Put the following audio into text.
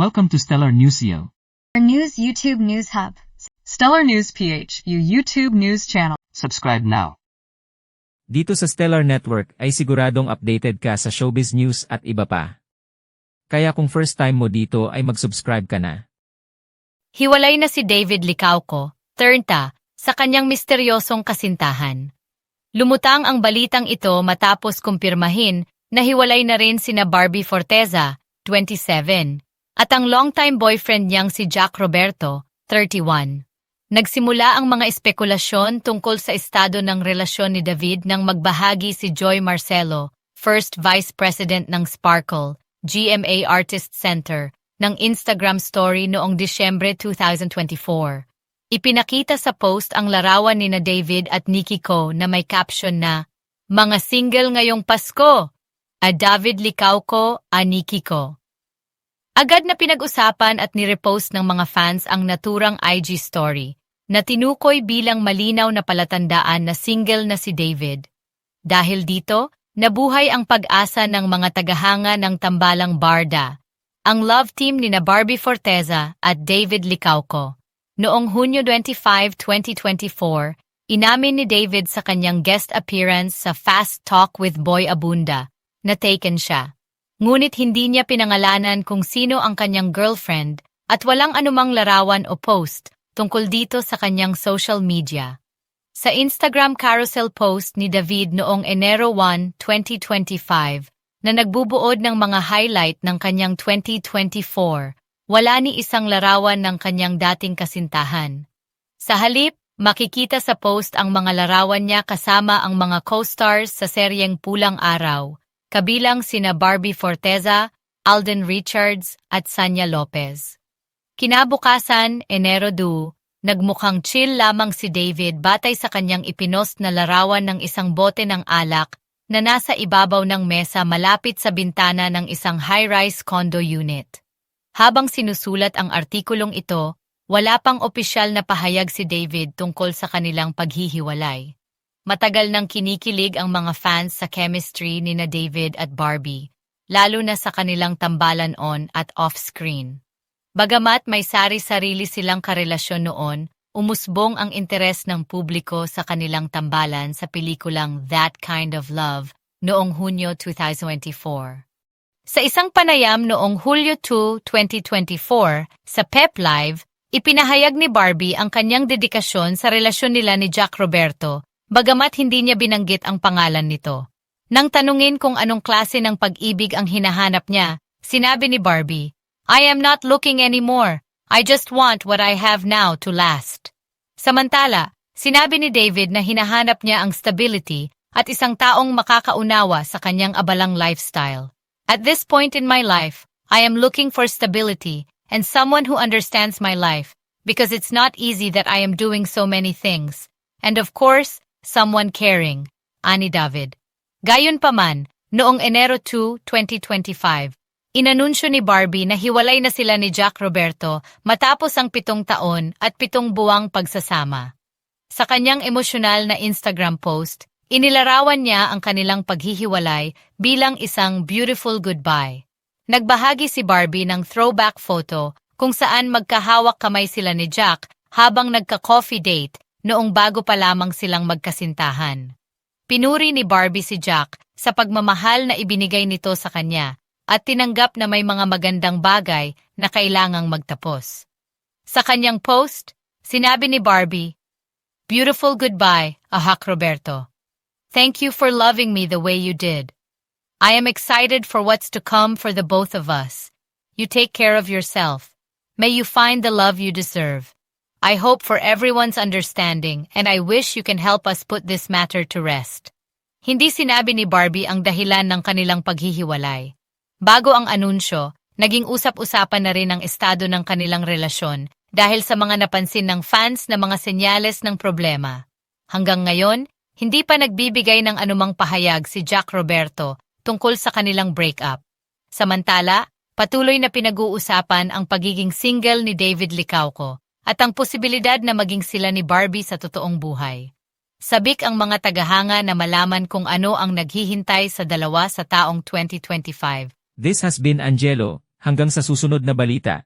Welcome to Stellar Newsio. Our news YouTube News Hub. Stellar News PH, you YouTube news channel. Subscribe now. Dito sa Stellar Network ay siguradong updated ka sa showbiz news at iba pa. Kaya kung first time mo dito ay mag-subscribe ka na. Hiwalay na si David Licauco, 30, sa kanyang misteryosong kasintahan. Lumutang ang balitang ito matapos kumpirmahin na hiwalay na rin sina Barbie Forteza, 27, at ang longtime boyfriend niyang si Jack Roberto, 31. Nagsimula ang mga espekulasyon tungkol sa estado ng relasyon ni David nang magbahagi si Joy Marcelo, first vice president ng Sparkle, GMA Artist Center, ng Instagram story noong Disyembre 2024. Ipinakita sa post ang larawan ni na David at Nikki Ko na may caption na, Mga single ngayong Pasko! A David Licauco, a Nikki Ko. Agad na pinag-usapan at nirepost ng mga fans ang naturang IG story na tinukoy bilang malinaw na palatandaan na single na si David. Dahil dito, nabuhay ang pag-asa ng mga tagahanga ng tambalang Barda, ang love team ni na Barbie Forteza at David Licauco. Noong Hunyo 25, 2024, inamin ni David sa kanyang guest appearance sa Fast Talk with Boy Abunda na taken siya. Ngunit hindi niya pinangalanan kung sino ang kanyang girlfriend at walang anumang larawan o post tungkol dito sa kanyang social media. Sa Instagram carousel post ni David noong Enero 1, 2025, na nagbubuod ng mga highlight ng kanyang 2024, wala ni isang larawan ng kanyang dating kasintahan. Sa halip, makikita sa post ang mga larawan niya kasama ang mga co-stars sa seryeng Pulang Araw, kabilang sina Barbie Forteza, Alden Richards at Sanya Lopez. Kinabukasan, Enero 2, nagmukhang chill lamang si David batay sa kanyang ipinost na larawan ng isang bote ng alak na nasa ibabaw ng mesa malapit sa bintana ng isang high-rise condo unit. Habang sinusulat ang artikulong ito, wala pang opisyal na pahayag si David tungkol sa kanilang paghihiwalay. Matagal nang kinikilig ang mga fans sa chemistry ni na David at Barbie, lalo na sa kanilang tambalan on at off-screen. Bagamat may sari-sarili silang karelasyon noon, umusbong ang interes ng publiko sa kanilang tambalan sa pelikulang That Kind of Love noong Hunyo 2024. Sa isang panayam noong Hulyo 2, 2024, sa Pep Live, ipinahayag ni Barbie ang kanyang dedikasyon sa relasyon nila ni Jack Roberto, bagamat hindi niya binanggit ang pangalan nito. Nang tanungin kung anong klase ng pag-ibig ang hinahanap niya, sinabi ni Barbie, I am not looking anymore. I just want what I have now to last. Samantala, sinabi ni David na hinahanap niya ang stability at isang taong makakaunawa sa kanyang abalang lifestyle. At this point in my life, I am looking for stability and someone who understands my life because it's not easy that I am doing so many things. And of course, someone caring. Ani David. Gayunpaman, noong Enero 2, 2025, Inanunsyo ni Barbie na hiwalay na sila ni Jack Roberto matapos ang pitong taon at pitong buwang pagsasama. Sa kanyang emosyonal na Instagram post, inilarawan niya ang kanilang paghihiwalay bilang isang beautiful goodbye. Nagbahagi si Barbie ng throwback photo kung saan magkahawak kamay sila ni Jack habang nagka-coffee date noong bago pa lamang silang magkasintahan. Pinuri ni Barbie si Jack sa pagmamahal na ibinigay nito sa kanya at tinanggap na may mga magandang bagay na kailangang magtapos. Sa kanyang post, sinabi ni Barbie, Beautiful goodbye, Ahak Roberto. Thank you for loving me the way you did. I am excited for what's to come for the both of us. You take care of yourself. May you find the love you deserve. I hope for everyone's understanding and I wish you can help us put this matter to rest. Hindi sinabi ni Barbie ang dahilan ng kanilang paghihiwalay. Bago ang anunsyo, naging usap-usapan na rin ang estado ng kanilang relasyon dahil sa mga napansin ng fans na mga senyales ng problema. Hanggang ngayon, hindi pa nagbibigay ng anumang pahayag si Jack Roberto tungkol sa kanilang breakup. Samantala, patuloy na pinag-uusapan ang pagiging single ni David Licauco at ang posibilidad na maging sila ni Barbie sa totoong buhay. Sabik ang mga tagahanga na malaman kung ano ang naghihintay sa dalawa sa taong 2025. This has been Angelo, Hanggang sa susunod na balita.